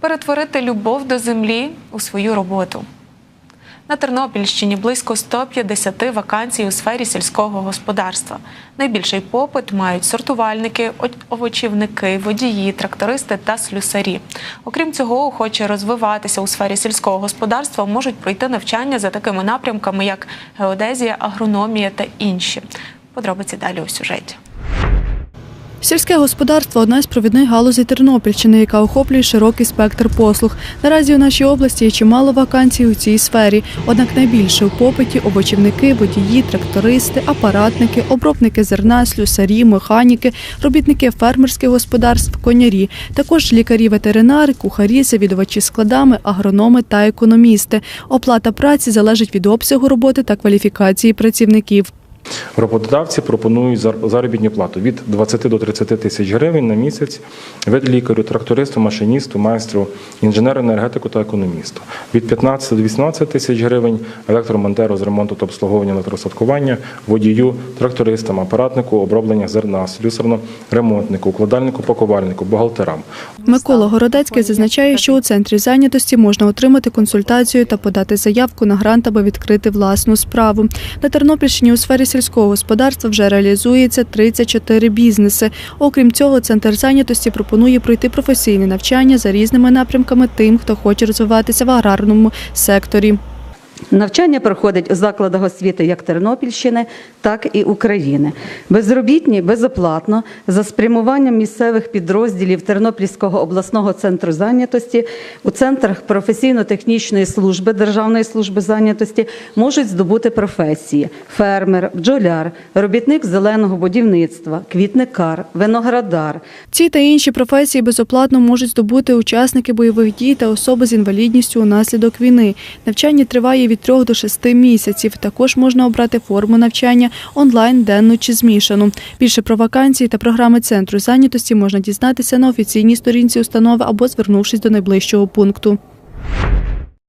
перетворити любов до землі у свою роботу. На Тернопільщині близько 150 вакансій у сфері сільського господарства. Найбільший попит мають сортувальники, овочівники, водії, трактористи та слюсарі. Окрім цього, охочі розвиватися у сфері сільського господарства можуть пройти навчання за такими напрямками, як геодезія, агрономія та інші. Подробиці далі у сюжеті. Сільське господарство одна з провідних галузей Тернопільщини, яка охоплює широкий спектр послуг. Наразі у нашій області є чимало вакансій у цій сфері. Однак найбільше у попиті овочівники, водії, трактористи, апаратники, обробники зерна, слюсарі, механіки, робітники фермерських господарств, конярі, також лікарі-ветеринари, кухарі, завідувачі складами, агрономи та економісти. Оплата праці залежить від обсягу роботи та кваліфікації працівників. Роботодавці пропонують зар- заробітну плату від 20 до 30 тисяч гривень на місяць від лікарю, трактористу, машиністу, майстру, інженеру, енергетику та економісту. Від 15 до 18 тисяч гривень електромонтеру з ремонту та обслуговування електросадкування, водію, трактористам, апаратнику, оброблення зерна, слюсарно, ремонтнику, укладальнику, пакувальнику, бухгалтерам. Микола Городецький зазначає, що у центрі зайнятості можна отримати консультацію та подати заявку на грант, аби відкрити власну справу. На Тернопільщині у сфері сільського господарства вже реалізується 34 бізнеси. Окрім цього, центр зайнятості пропонує пройти професійне навчання за різними напрямками тим, хто хоче розвиватися в аграрному секторі. Навчання проходить у закладах освіти як Тернопільщини, так і України. Безробітні безоплатно за спрямуванням місцевих підрозділів Тернопільського обласного центру зайнятості у центрах професійно-технічної служби Державної служби зайнятості можуть здобути професії: фермер, бджоляр, робітник зеленого будівництва, квітникар, виноградар, Ці та інші професії безоплатно можуть здобути учасники бойових дій та особи з інвалідністю унаслідок війни. Навчання триває від 3 до 6 місяців. Також можна обрати форму навчання онлайн, денну чи змішану. Більше про вакансії та програми центру зайнятості можна дізнатися на офіційній сторінці установи або звернувшись до найближчого пункту.